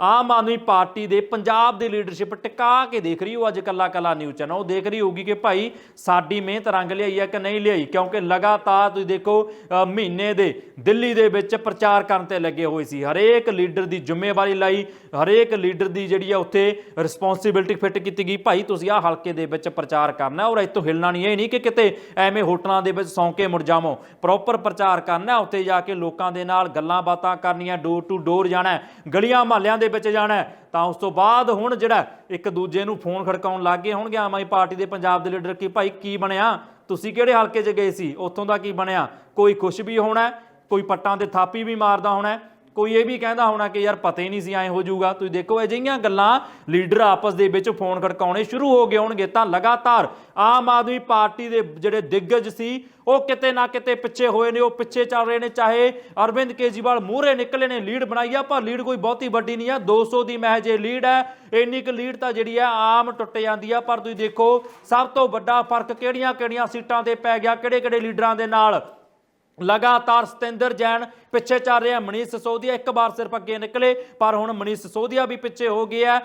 Aam Aadmi party ਦੇ ਪੰਜਾਬ ਦੀ leadership ਟਿਕਾ ਕੇ ਦੇਖ ਰਹੀ ਹੋ ਅੱਜ ਕੱਲਾ ਕੱਲਾ ਨਿਊਜ਼ ਚੈਨਲ ਉਹ ਦੇਖ ਰਹੀ ਹੋਊਗੀ ਕਿ ਭਾਈ ਸਾਡੀ ਮਿਹਨਤ ਰੰਗ ਲਿਆਈ ਹੈ ਕਿ ਨਹੀਂ ਲਿਆਈ? ਕਿਉਂਕਿ ਲਗਾਤਾਰ ਤੁਸੀਂ ਦੇਖੋ ਮਹੀਨੇ ਦੇ ਦਿੱਲੀ ਦੇ ਵਿੱਚ ਪ੍ਰਚਾਰ ਕਰਨ ਤੇ ਲੱਗੇ ਹੋਏ ਸੀ। ਹਰੇਕ ਲੀਡਰ ਦੀ ਜ਼ਿੰਮੇਵਾਰੀ ਲਈ, ਹਰੇਕ ਲੀਡਰ ਦੀ ਜਿਹੜੀ ਆ ਉੱਥੇ ਰਿਸਪੌਂਸਿਬਿਲਟੀ ਫਿੱਟ ਕੀਤੀ ਗਈ। ਭਾਈ ਤੁਸੀਂ ਆ ਹਲਕੇ ਦੇ ਵਿੱਚ ਪ੍ਰਚਾਰ ਕਰਨਾ ਔਰ ਇੱਥੋਂ ਹਿਲਣਾ ਨਹੀਂ ਇਹ ਨਹੀਂ ਕਿ ਕਿਤੇ ਐਵੇਂ ਹੋਟਲਾਂ ਦੇ ਵਿੱਚ ਸੌਂਕੇ ਮੁੜ ਜਾਵੋ। ਪ੍ਰੋਪਰ ਪ੍ਰਚਾਰ ਕਰਨਾ ਉੱਥੇ ਜਾ ਕੇ ਲੋਕਾਂ ਦੇ ਨਾਲ ਗੱਲਾਂ ਬਾਤਾਂ ਕਰਨੀਆਂ ਡੋਰ ਟੂ ਡੋਰ ਜਾਣਾ ਗਲੀਆਂ ਮਹੱਲਿਆਂ ਦੇ ਵਿੱਚ ਜਾਣਾ ਤਾਂ ਉਸ ਤੋਂ ਬਾਅਦ ਹੁਣ ਜਿਹੜਾ ਇੱਕ ਦੂਜੇ ਨੂੰ ਫੋਨ ਖੜਕਾਉਣ ਲੱਗ ਗਏ ਹੋਣਗੇ, ਆਮ ਆਦਮੀ ਪਾਰਟੀ ਦੇ ਪੰਜਾਬ ਦੇ ਲੀਡਰ ਕੀ ਭਾਈ ਕੀ ਬਣਿਆ? ਤੁਸੀਂ ਕਿਹੜੇ ਹਲਕੇ 'ਚ ਗਏ ਸੀ? ਉੱਥੋਂ ਦਾ ਕੀ ਬਣਿਆ? ਕੋਈ ਖੁਸ਼ ਵੀ ਹੋਣਾ ਕੋਈ ਪੱਟਾਂ ਤੇ ਥਾਪੀ ਵੀ ਮਾਰਦਾ ਹੋਣਾ ਕੋਈ ਇਹ ਵੀ ਕਹਿੰਦਾ ਹੋਣਾ ਕਿ ਯਾਰ ਪਤਾ ਹੀ ਨਹੀਂ ਸੀ, ਐ ਹੋ ਜਾਊਗਾ। ਤੁਸੀਂ ਦੇਖੋ, ਅਜਿਹੀਆਂ ਗੱਲਾਂ ਲੀਡਰ ਆਪਸ ਦੇ ਵਿੱਚ ਫੋਨ ਖੜਕਾਉਣੇ ਸ਼ੁਰੂ ਹੋ ਗਏ ਹੋਣਗੇ ਤਾਂ ਲਗਾਤਾਰ ਆਮ ਆਦਮੀ ਪਾਰਟੀ ਦੇ ਜਿਹੜੇ ਦਿੱਗਜ ਸੀ, ਉਹ ਕਿਤੇ ਨਾ ਕਿਤੇ ਪਿੱਛੇ ਹੋਏ ਨੇ, ਉਹ ਪਿੱਛੇ ਚੱਲ ਰਹੇ ਨੇ, ਚਾਹੇ ਅਰਵਿੰਦ ਕੇਜੀਵਾਲ ਮੂਹਰੇ ਨਿਕਲੇ ਨੇ, ਲੀਡ ਬਣਾਈ ਆ, ਪਰ ਲੀਡ ਕੋਈ ਬਹੁਤੀ ਵੱਡੀ ਨਹੀਂ ਆ 200 ਦੀ ਮਹਿਜ ਇਹ ਲੀਡ ਹੈ, ਇੰਨੀ ਕੁ ਲੀਡ ਤਾਂ ਜਿਹੜੀ ਆ ਆਮ ਟੁੱਟ ਜਾਂਦੀ ਆ, ਪਰ ਤੁਸੀਂ ਦੇਖੋ, ਸਭ ਤੋਂ ਵੱਡਾ ਫ਼ਰਕ ਕਿਹੜੀਆਂ ਕਿਹੜੀਆਂ ਸੀਟਾਂ ਤੇ ਪੈ ਗਿਆ ਕਿਹੜੇ ਕਿਹੜੇ ਲੀਡਰਾਂ ਦੇ ਨਾਲ? ਲਗਾਤਾਰ ਸਤਿੰਦਰ ਜੈਨ ਪਿੱਛੇ ਚੱਲ ਰਿਹਾ। ਮਨੀਸ਼ ਸਸੋਦੀਆ ਇੱਕ ਵਾਰ ਸਿਰਫ ਅੱਗੇ ਨਿਕਲੇ, ਪਰ ਹੁਣ ਮਨੀਸ਼ ਸਸੋਦੀਆ ਵੀ ਪਿੱਛੇ ਹੋ ਗਿਆ